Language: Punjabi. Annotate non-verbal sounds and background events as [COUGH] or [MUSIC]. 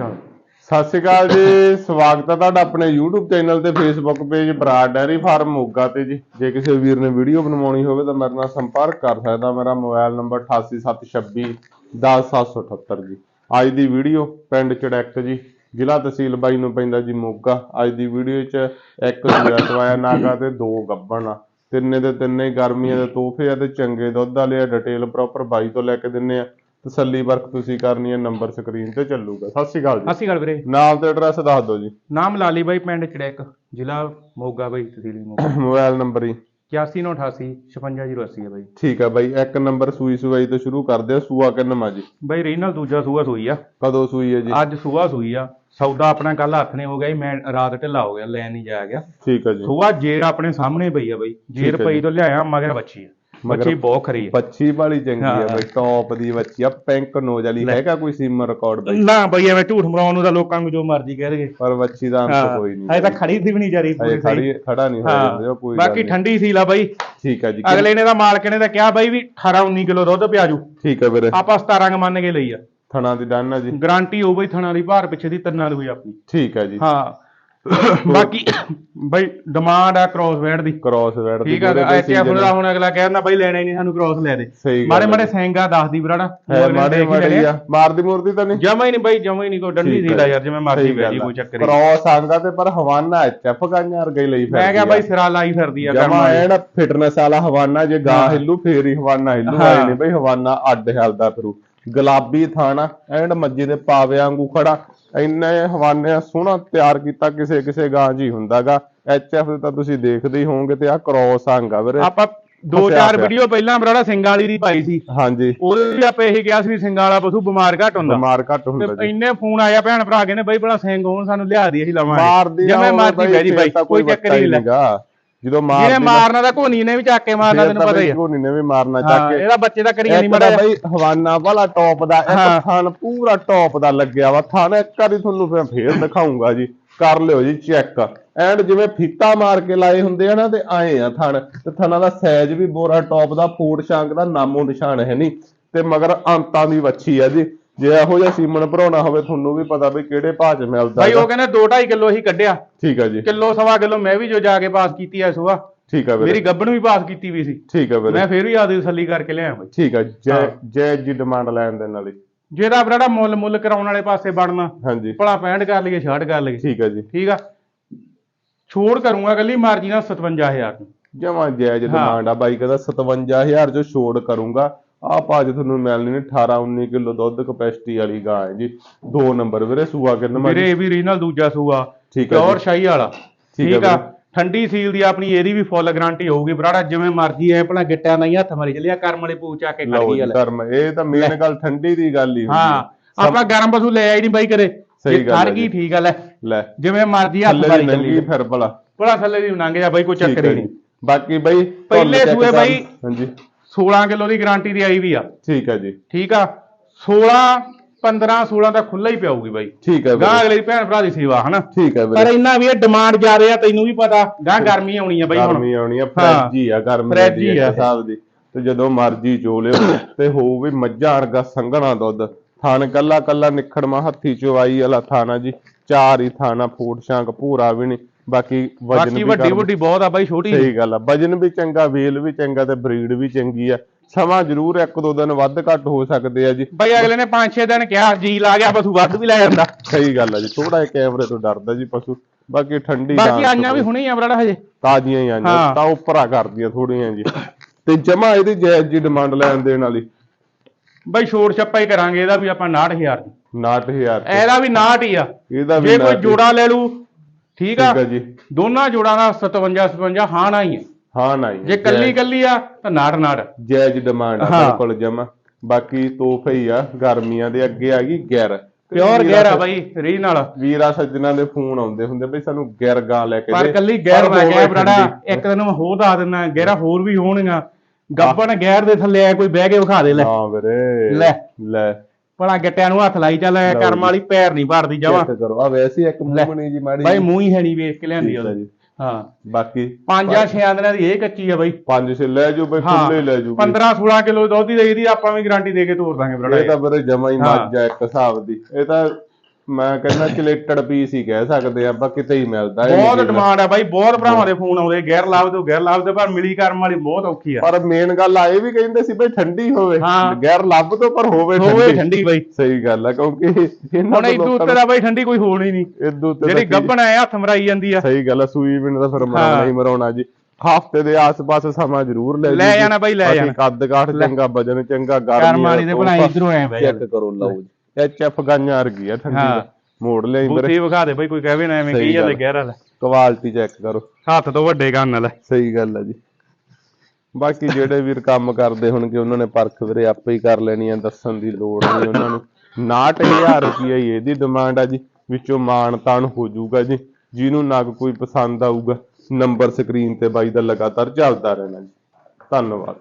ਚਲ। ਸਤਿ ਸ਼੍ਰੀ ਅਕਾਲ ਜੀ, ਸਵਾਗਤ ਹੈ ਤੁਹਾਡਾ ਆਪਣੇ YouTube ਚੈਨਲ ਤੇ Facebook page Brar dairy farm Moga ਤੇ ਜੀ। ਜੇ ਕਿਸੇ ਵੀਰ ਨੇ ਵੀਡੀਓ ਬਣਵਾਉਣੀ ਹੋਵੇ ਤਾਂ ਮੇਰੇ ਨਾਲ ਸੰਪਰਕ ਕਰ ਸਕਦਾ। ਮੇਰਾ ਮੋਬਾਈਲ ਨੰਬਰ 8876 10778 ਜੀ। ਅੱਜ ਦੀ ਵੀਡੀਓ ਪਿੰਡ ਚੜੈਕ ਜੀ। ਜ਼ਿਲ੍ਹਾ ਤਹਿਸੀਲ ਬਾਈ ਨੂੰ ਪੈਂਦਾ ਜੀ ਮੋਗਾ। ਅੱਜ ਦੀ ਵੀਡੀਓ 'ਚ ਇੱਕ ਸੂਆ ਸਵਾਇਆ ਨਾਗਾ ਤੇ ਦੋ ਗੱਬਣ ਆ। ਤਿੰਨੇ ਦੇ ਤਿੰਨੇ ਗਰਮੀਆਂ ਦੇ ਤੋਹਫੇ ਆ ਤੇ ਚੰਗੇ ਦੁੱਧ ਵਾਲੇ ਆ ਡਿਟੇਲ ਪ੍ਰੋਪਰ ਬਾਈ ਤੋਂ ਲੈ ਕੇ ਦਿੰਨੇ ਆ। ਤਸੱਲੀ ਵਰਕ ਤੁਸੀਂ ਕਰਨੀ ਹੈ ਨੰਬਰ ਸਕਰੀਨ ਤੇ ਚੱਲੂਗਾ। ਸਤਿ ਸ਼੍ਰੀ ਅਕਾਲ ਜੀ। ਅਸੀਂ ਗੱਲ ਵੀਰੇ। ਨਾਮ ਤੇ ਐਡਰੈਸ ਦੱਸ ਦਿਓ ਜੀ। ਨਾਮ ਲਾਲੀ ਬਾਈ ਪਿੰਡ ਚੜੈਕ ਜ਼ਿਲ੍ਹਾ ਮੋਗਾ ਬਾਈ ਤਹਿਸੀਲ ਮੋਗਾ। [COUGHS] ਮੋਬਾਈਲ ਨੰਬਰ ਹੀ 8188 56080 ਹੈ ਬਾਈ। ਠੀਕ ਹੈ ਬਾਈ ਇੱਕ ਨੰਬਰ ਸੂਈ ਸੂਈ ਤੋਂ ਸ਼ੁਰੂ ਕਰਦੇ ਆ ਸੂਆ ਕਿੰਨਵਾਂ ਜੀ? ਬਾਈ ਰੀਨਲ ਦੂਜਾ ਸੂਆ ਸੂਈ ਆ। ਕਦੋਂ ਸੂਈ ਹੈ ਜੀ? ਅੱਜ ਸੂਆ ਸੂਈ ਆ। ਸੌਦਾ ਆਪਣਾ ਕੱਲ ਹੱਥ ਨੇ ਹੋ ਗਿਆ ਸੀ, ਮੈਂ ਰਾਤ ਢਿੱਲਾ ਹੋ ਗਿਆ ਲੈ ਨਹੀਂ ਜਾਇਆ ਗਿਆ। ਠੀਕ ਹੈ ਜੀ। ਸੂਆ ਜੇਰ ਆਪਣੇ ਸਾਹਮਣੇ ਪਈ ਆ ਬਾਈ। ਜੇਰ ਹੈ ਪਈ ਜੀ। ਤੋਂ ਲਿਆਇਆ ਮਗਰ ਬੱਚੀ ਆ। ਬੱਚੀ ਬਹੁਤ ਖਰੀ ਆ ਬੱਚੀ ਵਾਲੀ ਚੰਗੀ ਹੈ ਹਾਂ। ਬਾਈ ਟੌਪ ਦੀ ਬੱਚੀ ਆ ਪਿੰਕ ਨੋਜ ਵਾਲੀ। ਹੈਗਾ ਕੋਈ ਸੀਮਰ ਰਿਕਾਰਡ ਬਾਈ? ਨਾ ਬਾਈ ਐਵੇਂ ਝੂਠ ਮਰਾਉਣ ਨੂੰ ਤਾਂ ਲੋਕਾਂ ਨੂੰ ਜੋ ਮਰਜ਼ੀ ਕਹਿ ਦੇਗੇ ਪਰ ਬੱਚੀ ਦਾ ਅੰਤ ਕੋਈ ਨਹੀਂ ਹਜੇ ਤਾਂ ਖੜੀ ਸੀ ਵੀ ਨਹੀਂ ਜਾਰੀ ਪੂਰੀ ਸਹੀ ਖੜੀ ਖੜਾ ਨਹੀਂ ਹੋਇਆ ਹਾਂ। ਕੋਈ ਬਾਕੀ। ਠੰਡੀ ਸੀ ਲਾ ਬਾਈ। ਠੀਕ ਹੈ ਜੀ ਅਗਲੇ ਨੇ ਤਾਂ ਮਾਲਕ ਨੇ ਤਾਂ ਕਿਹਾ ਬਾਈ ਵੀ 18 19 ਕਿਲੋ ਦੁੱਧ ਪਿਆਜੂ। ਠੀਕ ਹੈ ਵੀਰੇ। ਆਪਾਂ 17 ਕ ਮੰਨ ਕੇ ਲਈ ਆ। ਥਣਾ ਦੀ ਡਨ ਹੈ ਜੀ। ਗਾਰੰਟੀ ਹੋਊ ਬਈ ਥਣਾ ਦੀ ਭਾਰ ਪਿੱਛੇ ਦੀ ਤੰਨਾਂ ਦੀ ਹੋਈ ਆਪਣੀ। ਠੀਕ ਹੈ ਜੀ। ਹਾਂ। ਬਾਕੀ ਬਈ ਡਿਮਾਂਡ ਆ ਕ੍ਰੋਸ ਵੈਡ ਦੀ ਕ੍ਰਾਸ ਵੈਡ ਦੀ ਠੀਕ ਆ season ਦਾ ਹੁਣ ਅਗਲਾ ਕਹਿੰਦਾ ਬਈ ਲੈਣਾ ਹੀ ਨਹੀਂ ਸਾਨੂੰ ਕ੍ਰੋਸ ਲੈ ਦੇ ਮਾੜੇ ਮਾੜੇ। ਸੈਂਗਾ ਦੱਸਦੀ ਬਰਾੜਾ ਮਾੜੇ ਮਾੜੇ ਆ ਮਾਰਦੀ ਮੂਰਦੀ ਤਾਂ ਨਹੀਂ ਜਮਾ ਹੀ ਨਹੀਂ ਬਈ ਜਮਾ ਹੀ ਨਹੀਂ ਕੋਈ ਡੰਡੀ ਠੀਕ ਦੀ ਹੈ। ਦਾ ਯਾਰ ਜਿਵੇਂ ਸਹੀ ਪੈ ਜੀ। ਕੋਈ ਚੱਕਰ ਨਹੀਂ ਕ੍ਰਾਸ ਆਂਗਾ ਤੇ ਪਰ ਹਵਾਨਾ ਚੱਪ ਗਾਈਆਂ ਵਰਗਾ ਲਈ ਫਿਰਦੀ ਮੈਂ ਕਿਹਾ। ਬਈ ਸਿਰਾ ਲਾਈ ਫਿਰਦੀ ਆ ਜਮਾ। ਐਨ ਫਿਟਨੈਸ ਵਾਲਾ ਹਵਾਨਾ ਜੇ ਗਾਂ। ਹਿੱਲੂ ਫੇਰ ਹੀ ਹਵਾਨਾ ਹਿੱਲੂ। ਆਏ ਨਹੀਂ ਬਈ ਹਵਾਨਾ ਅੱਡ ਹਿਲਦਾ ਫਿਰੂ ਗੁਲਾਬੀ ਥਾਣਾ ਐਂਡ ਮੱਜੀ ਦੇ ਪਾਵੇ ਵਾਂਗੂ ਖੜਾ ਇੰਨੇ ਹਵਾਨੇ ਸੋਹਣਾ ਤਿਆਰ ਕੀਤਾ ਕਿਸੇ ਕਿਸੇ ਗਾਂ ਜੀ ਹੁੰਦਾਗਾ। ਐਚਐਫ ਦੇ ਤਾਂ ਤੁਸੀਂ ਦੇਖਦੇ ਹੀ ਹੋਵੋਗੇ ਤੇ ਆ ਕ੍ਰੋਸ ਆਂਗਾ ਵੀਰੇ। ਆਪਾਂ ਦੋ ਚਾਰ। ਵੀਡੀਓ ਪਹਿਲਾਂ ਬਰਾੜਾ ਸਿੰਘਾਂ ਵਾਲੀ ਦੀ ਪਾਈ ਸੀ। ਹਾਂਜੀ। ਉਹਦੇ ਵੀ ਆਪਾਂ ਇਹ ਕਿਹਾ ਸੀ ਸਿੰਘਾਂ ਵਾਲਾ ਪਸ਼ੂ ਬਿਮਾਰ ਘੱਟ ਹੁੰਦਾ। ਬਿਮਾਰ ਘੱਟ ਹੁੰਦਾ ਜੀ। ਇੰਨੇ ਫੋਨ ਆਇਆ ਭੈਣ ਭਰਾ ਕਹਿੰਦੇ ਬਈ ਬੜਾ ਸਿੰਘ ਹੋਣ ਸਾਨੂੰ ਲਿਆ ਦੀ ਅਸੀਂ ਲਵਾਂਗੇ। ਜਿਵੇਂ ਮਰਜ਼ੀ ਬਹਿ ਜੀ ਬਾਈ ਕੋਈ ਚੱਕਰ ਨਹੀਂ ਨਹੀਂਗਾ। ਜਦੋਂ ਮਾਰਦੀ ਜਿਹਨੇ ਮਾਰਨਾ ਤਾਂ ਕੋਨੀ ਨੇ ਵੀ ਚੱਕ ਕੇ ਮਾਰਨਾ ਤੈਨੂੰ ਪਤਾ ਹੀ ਆ। ਕੋਨੀ ਨੇ ਵੀ ਮਾਰਨਾ ਚੱਕ ਕੇ। ਇਹਦਾ ਬੱਚੇ ਦਾ ਕਰੀਆਂ ਨਹੀਂ ਮੜਾ ਬਈ ਹਵਾਨਾ ਵਾਲਾ ਟੌਪ ਦਾ। ਇੱਕ ਥਣ ਪੂਰਾ ਟੌਪ ਦਾ ਲੱਗਿਆ ਵਾ। ਥਣ ਇੱਕ ਵਾਰੀ ਤੁਹਾਨੂੰ ਫਿਰ ਫੇਰ ਦਿਖਾਉਂਗਾ ਜੀ। ਕਰ ਲਿਓ ਜੀ ਚੈੱਕ। ਐਂਡ ਜਿਵੇਂ ਫੀਤਾ ਮਾਰ ਕੇ ਲਾਏ ਹੁੰਦੇ ਆ ਨਾ ਤੇ ਆਏ ਆ ਥਣ। ਤੇ ਥਣਾਂ ਦਾ ਸਾਈਜ਼ ਵੀ ਬੋਰਾ ਟੌਪ ਦਾ ਫੂਟ ਸ਼ਾਂਕ ਦਾ ਨਾਮੋ ਨਿਸ਼ਾਨ ਹੈ ਨਹੀਂ ਤੇ ਮਗਰ ਅੰਤਾਂ ਦੀ ਵੱਛੀ ਆ ਜੀ। ਜੇ ਇਹੋ ਜਿਹਾ ਸੀਮਨ ਭਰਾਉਣਾ ਹੋਵੇ ਤੁਹਾਨੂੰ ਵੀ ਪਤਾ ਵੀ ਕਿਹੜੇ ਭਾਅ 'ਚ ਮਿਲਦਾ ਗਾ। ਉਹ ਕਹਿੰਦੇ 2.5 ਕਿਲੋ ਹੀ ਕੱਢਿਆ। ਠੀਕ ਆ ਜੀ। ਕਿਲੋ ਸਵਾ ਕਿਲੋ ਮੈਂ ਵੀ ਜੋ ਜਾ ਕੇ ਪਾਸ ਕੀਤੀ ਐ ਸੁਬਾ। ਠੀਕ ਆ ਵੀਰੇ। ਮੇਰੀ ਗੱਬਣ ਵੀ ਪਾਸ ਕੀਤੀ ਵੀ ਸੀ। ਠੀਕ ਆ ਵੀਰੇ। ਮੈਂ ਫੇਰ ਵੀ ਆਦੀ ਤਸੱਲੀ ਕਰਕੇ ਲਿਆ ਬਾਈ। ਠੀਕ ਆ। ਜੈ। ਜੈ ਜੀ ਡਿਮਾਂਡ ਲੈਣ ਦੇ ਨਾਲ ਹੀ ਜਿਹਦਾ ਬਰਾੜਾ ਮੁੱਲ ਮੁੱਲ ਕਰਾਉਣ ਵਾਲੇ ਪਾਸੇ ਵੜਨਾ। ਹਾਂਜੀ। ਭਲਾ 65 ਕਰ ਲਈਏ 66 ਕਰ ਲਈਏ। ਠੀਕ ਆ ਜੀ। ਠੀਕ ਆ। ਛੋੜ ਕਰੂੰਗਾ ਕੱਲੀ ਮਰਜ਼ੀ ਨਾਲ 57000 ਨੂੰ। ਜਮਾ ਜਾਇਜ਼ ਡਿਮਾਂਡ ਆ ਬਾਈ ਕਹਿੰਦਾ 57000 ਜੋ ਛੋੜ ਕਰੂੰਗਾ। ਆ ਭਾਜ ਤੁਹਾਨੂੰ ਮਿਲਣੀ ਨੇ 18 19 ਕਿਲੋ ਦੁੱਧ ਕਪੈਸਿਟੀ ਵਾਲੀ ਗਾਂ ਹੈ ਜੀ। ਦੋ ਨੰਬਰ ਵੀਰੇ ਸੂਆ ਕਿੰਨਾ ਮੇਰੇ ਇਹ ਵੀ ਰੀਨਲ ਦੂਜਾ ਸੂਆ। ਠੀਕ ਪਿਓਰ ਜੀ। ਸ਼ਾਹੀ ਵਾਲਾ। ਠੀਕ ਆ ਠੀਕ ਆ? ਵੀਰੇ। ਠੰਡੀ ਸੀਲ ਦੀ ਆਪਣੀ ਇਹਦੀ ਵੀ ਫੁੱਲ ਗਾਰੰਟੀ ਹੋਊਗੀ। ਬਰਾੜਾ ਜਿਵੇਂ ਮਰਜ਼ੀ ਐ ਭਲਾ ਗਿੱਟਿਆਂ ਨਹੀਂ ਹੱਥ ਮਾਰੀ ਚੱਲਿਆ ਕਰਮ ਵਾਲੇ ਪੂਛ ਆ ਕੇ ਖੜ ਲਓ ਗਈ ਜੀ ਗੱਲ ਇਹ ਤਾਂ ਮੇਨ ਗੱਲ ਠੰਡੀ ਦੀ ਗੱਲ ਹੀ ਹੁੰਦੀ ਹਾਂ ਹੈ। ਆਪਾਂ ਗਰਮ ਪਸ਼ੂ ਲੈ ਆਈ ਨਹੀਂ ਬਾਈ ਕਰੇ ਸਹੀ ਜੇ ਗੱਲ ਖੜ ਹੈ ਗਈ ਜੀ। ਠੀਕ ਆ ਲੈ। ਲੈ। ਜਿਵੇਂ ਮਰਜ਼ੀ ਹੱਥ ਥੱਲੇ ਮਾਰੀ ਨੰਗੀ ਚੱਲੀ ਫਿਰ ਭਲਾ। ਭਲਾ ਥੱਲੇ ਦੀ ਲੰਘ ਜਾ ਬਾਈ ਕੋਈ ਠੀਕ ਚੱਕਰ ਹੈ ਹੀ ਜੀ। ਨਹੀਂ। ਬਾਕੀ ਬਾਈ ਪਹਿਲੇ check ਸੂਏ ਕਰ- ਬਾਈ- ਹਾਂਜੀ। 16 ਕਿਲੋ ਦੀ ਗਾਰੰਟੀ ਦੀ ਆਈ ਵੀ ਆ। ਠੀਕ ਹੈ ਜੀ। ਠੀਕ ਆ? 16 15 16 ਤਾਂ ਖੁੱਲਾ ਹੀ ਪਿਆਊਗੀ ਬਾਈ। ਠੀਕ ਹੈ ਗਾਂ ਅਗਲੇ ਦੀ ਭੈਣ ਭਰਾ ਦੀ ਸੇਵਾ ਹਨਾ? ਠੀਕ ਹੈ ਪਰ ਇੰਨਾ ਵੀ ਇਹ ਡਿਮਾਂਡ ਜ਼ਿਆਦੇ ਆ ਤੈਨੂੰ ਵੀ ਪਤਾ। ਗਾਂ ਗਰਮੀ ਆਉਣੀ ਆ ਬਾਈ ਹੁਣ। ਗਰਮੀ ਆਉਣੀ ਆ ਫ੍ਰੈਜ ਹੀ ਆ ਗਰਮੀ ਦੀ ਹੀ। ਹਿਸਾਬ ਦੀ। ਤੇ ਜਦੋਂ ਮਰਜ਼ੀ ਚੋ ਲਿਓ ਤੇ ਹੋਊ ਵੀ ਮੱਝਾਂ ਵਰਗਾ ਸੰਘਣਾ ਦੁੱਧ। ਥਣ ਕੱਲਾ ਕੱਲਾ ਨਿਖੜਮਾ ਹੱਥੀ ਚਵਾਈ ਵਾਲਾ ਥਾਣਾ ਜੀ। ਚਾਰ ਹੀ ਥਾਣਾ ਫੂਟ ਸ਼ਾਂਕ ਪੂਰਾ ਵੀ ਨਹੀਂ। ਬਾਕੀ ਵਜਨ ਬਾਕੀ ਵੀ ਵੱਡੀ ਵੱਡੀ ਬਹੁਤ ਆ ਬਾਈ ਛੋਟੀ ਸਹੀ ਗੱਲ ਆ। ਵਜਨ ਵੀ ਚੰਗਾ ਵੇਲ ਵੀ ਚੰਗਾ ਤੇ ਬਰੀਡ ਵੀ ਚੰਗੀ ਆ। ਸਮਾਂ ਜ਼ਰੂਰ ਇੱਕ ਦੋ ਦਿਨ ਵੱਧ ਘੱਟ ਹੋ ਸਕਦੇ ਆ ਜੀ। ਬਾਈ ਅਗਲੇ ਨੇ 5-6 ਦਿਨ ਕਿਹਾ ਜੀ ਲਾ ਗਿਆ ਪਸ਼ੂ ਵੱਧ ਵੀ ਲੈ ਜਾਂਦਾ। ਸਹੀ ਗੱਲ ਆ ਜੀ। ਥੋੜਾ ਜਿਹਾ ਕੈਮਰੇ ਤੋਂ ਡਰਦਾ ਜੀ ਪਸ਼ੂ। ਬਾਕੀ ਠੰਡੀ ਬਾਕੀ ਆਈਆਂ ਵੀ ਹੁਣੇ ਹੀ ਆ ਬਰਾੜਾ ਹਜੇ। ਤਾਜ਼ੀਆਂ ਹੀ ਆਈਆਂ। ਤਾਂ ਉੱਪਰਾ ਕਰਦੀਆਂ ਥੋੜੀਆਂ ਜੀ। ਤੇ ਜਮਾ ਇਹਦੀ ਜਾਇਜ਼ ਜੀ ਡਿਮਾਂਡ ਲੈਣ ਦੇਣ ਵਾਲੀ। ਬਾਈ ਛੋੜ ਛੱਪਾ ਹੀ ਕਰਾਂਗੇ ਇਹਦਾ ਵੀ ਆਪਾਂ 69000 ਦੀ। 69000 ਤੇ। ਇਹਦਾ ਵੀ 69 ਹੀ ਆ। ਇਹਦਾ ਵੀ ਜੇ ਕੋਈ 69 ਜੋੜਾ ਲੈ ਲੂ ਠੀਕ ਆ? ਆ ਦੋਨਾਂ ਜੋੜਾਂ ਦਾ 57 57 ਹਾਂ ਨਾ ਹੀ। ਆ ਹਾਂ ਨਹੀਂ ਜੇ ਕੱਲੀ ਕੱਲੀ ਆ ਤਾਂ 69 69 ਜਾਇਜ਼ ਡਿਮਾਂਡ ਆ ਹਾਂ। ਬਿਲਕੁਲ ਜਮਾ। ਬਾਕੀ ਤੋਹਫੇ ਹੀ ਆ ਗਰਮੀਆਂ ਦੇ ਅੱਗੇ ਆ ਗਈ ਗਿਰ। ਪਿਓਰ ਗਹਿਰਾ ਬਾਈ ਰੀ ਨਾਲ। ਵੀਰਾ ਸੱਜਣਾ ਦੇ ਫੋਨ ਆਉਂਦੇ ਹੁੰਦੇ ਬਈ ਸਾਨੂੰ ਗਿਰ ਗਾਂ ਲੈ ਕੇ ਪਰ। ਕੱਲੀ ਗੈਰ ਨਾ ਗਿਆ ਬਰਾੜਾ। ਇੱਕ ਦਿਨ ਮੈਂ ਹੋਰ ਦੱਸ ਦਿੰਦਾ ਗਹਿਰਾ ਹੋਰ ਵੀ ਹੋਣਗੀਆਂ। ਗੱਬਣ ਗੈਰ ਦੇ ਥੱਲੇ ਆ ਕੋਈ ਬਹਿ ਕੇ ਵਿਖਾ ਦੇ ਲੈ। ਹਾਂ ਵੀਰੇ। ਲੈ। ਲੈ। ਭਲਾ ਗਿੱਟਿਆਂ ਨੂੰ ਹੱਥ ਲਾਈ ਚੱਲ ਕਰਮ। ਵਾਲੀ ਪੈਰ ਨਹੀਂ ਭਰਦੀ ਜਵਾ ਚੈੱਕ ਕਰੋ। ਆ ਵੈਸੇ ਇੱਕ ਲੈ। ਮੂੰਹਣੀ ਜੀ ਮਾੜੀ ਬਾਈ। ਮੂੰਹ ਹੀ ਹੈ ਨਹੀਂ ਵੇਖ ਕੇ ਲਿਆਂਦੀ ਆ ਉਹਦੀ। ਜੀ। ਹਾਂ। ਬਾਕੀ ਪੰਜਾਂ ਛਿਆਂ ਦਿਨਾਂ ਦੀ ਇਹ ਕੱਚੀ ਆ ਬਾਈ। ਪੰਜ ਛੇ ਲੈ ਜੂ ਬਈ ਫੁੱਲੇ ਲੈ ਜੂ 15 16 ਕਿਲੋ ਦੁੱਧ ਦੀ ਦੇਈਦੀ ਆਪਾਂ ਵੀ ਗਾਰੰਟੀ ਦੇ ਕੇ ਤੋਰ ਦਾਂਗੇ ਬਰਾੜਾ ਇਹ। ਤਾਂ ਵੀਰੇ ਜਮਾ ਹੀ ਹਾਂ। ਮੱਝ ਆ ਇੱਕ ਹਿਸਾਬ ਦੀ। ਇਹ ਤਾਂ ਮੈਂ ਕਹਿੰਦਾ [COUGHS] ਚਲੇਟਡ ਪੀਸ ਹੀ ਕਹਿ ਸਕਦੇ ਆ ਆਪਾਂ ਕਿਤੇ ਹੀ ਮਿਲਦਾ ਇਹ ਬਹੁਤ ਡਿਮਾਂਡ ਆ ਬਾਈ ਬਹੁਤ ਭਰਾਵਾਂ ਦੇ ਫੋਨ ਆਉਂਦੇ ਗੈਰ ਲਾਭ ਤੋਂ ਗੈਰ ਲਾਭ ਤੇ ਪਰ ਮਿਲੀ ਕਰਮ ਵਾਲੀ ਬਹੁਤ ਔਖੀ ਆ। ਪਰ ਮੇਨ ਗੱਲ ਆ ਇਹ ਵੀ ਕਹਿੰਦੇ ਸੀ ਬਈ ਠੰਡੀ ਹੋਵੇ ਹਾਂ। ਗੈਰ ਲੱਭ ਤੋਂ ਪਰ ਹੋਵੇ ਹੋਵੇ ਠੰਡੀ। ਠੰਡੀ ਬਾਈ। ਸਹੀ ਗੱਲ ਆ ਕਿਉਂਕਿ ਇਹਨਾਂ ਹੁਣ ਤੋਂ ਉੱਤੇ ਦਾ ਬਾਈ ਠੰਡੀ ਕੋਈ ਹੋਣੀ ਨਹੀਂ। ਨੂੰ ਇਦੂ ਉੱਤੇ ਜਿਹੜੀ ਤਾਂ ਕੀ- ਗੱਬਣ ਐ ਹੱਥ ਮਰਾਈ ਜਾਂਦੀ ਆ। ਸਹੀ ਗੱਲ ਆ ਸੂਈ ਬਿਨ ਦਾ ਫਿਰ ਮਰਾਉਣਾ ਹਾਂ। ਹੀ ਮਰਾਉਣਾ ਜੀ। ਹਫ਼ਤੇ ਦੇ ਆਸ-ਪਾਸ ਸਮਾਂ ਜ਼ਰੂਰ ਲੈ ਲੈ ਜੀ। ਜਾਣਾ ਬਾਈ, ਲੈ ਜਾਣਾ। ਕੱਦ ਕਾਠ ਚੰਗਾ ਵਜਨ ਚੰਗਾ ਗਰਮੀ ਕਰਮ ਵਾਲੀ ਦੇ ਬਣਾਈ ਇਧਰੋਂ ਐ ਬਾਈ ਚੈੱਕ ਕਰੋ ਲਓ ਜੀ। ਐਚ ਐਫ ਗਾਂਆਂ ਵਰਗੀ ਆ ਠੰਡੀ ਹਾਂ। ਦਾ ਮੋੜ ਲਿਆਈ ਮੇਰੇ। ਬੁੱਤੀ ਵਿਖਾ ਦੇ ਬਾਈ ਕੋਈ ਕਹਵੇ ਨਾ ਐਵੇਂ ਸਹੀ ਜਾਂਦੇ ਗੱਲ। ਗਹਿਰਾ ਲੈ। ਕੁਆਲਿਟੀ ਚੈੱਕ ਕਰੋ। ਹੱਥ ਤੋਂ ਵੱਡੇ ਕੰਨ ਲੈ। ਸਹੀ ਗੱਲ ਆ ਜੀ। ਬਾਕੀ ਜਿਹੜੇ ਵੀਰ ਕੰਮ ਕਰਦੇ ਹੋਣਗੇ ਉਹਨਾਂ ਨੇ ਪਰਖ ਵੀਰੇ ਆਪੇ ਹੀ ਕਰ ਲੈਣੀ ਆ ਦੱਸਣ ਦੀ ਲੋੜ ਨਹੀਂ ਉਹਨਾਂ ਨੂੰ। 69000 ਰੁਪਈਆ ਹੀ ਇਹਦੀ ਡਿਮਾਂਡ ਆ ਜੀ। ਵਿੱਚੋਂ ਮਾਣ ਤਾਣ ਹੋ ਜਾਊਗਾ ਜੀ। ਜਿਹਨੂੰ ਨਗ ਕੋਈ ਪਸੰਦ ਆਊਗਾ ਨੰਬਰ ਸਕਰੀਨ ਤੇ ਬਾਈ ਦਾ ਲਗਾਤਾਰ ਚੱਲਦਾ ਰਹਿਣਾ ਜੀ। ਧੰਨਵਾਦ।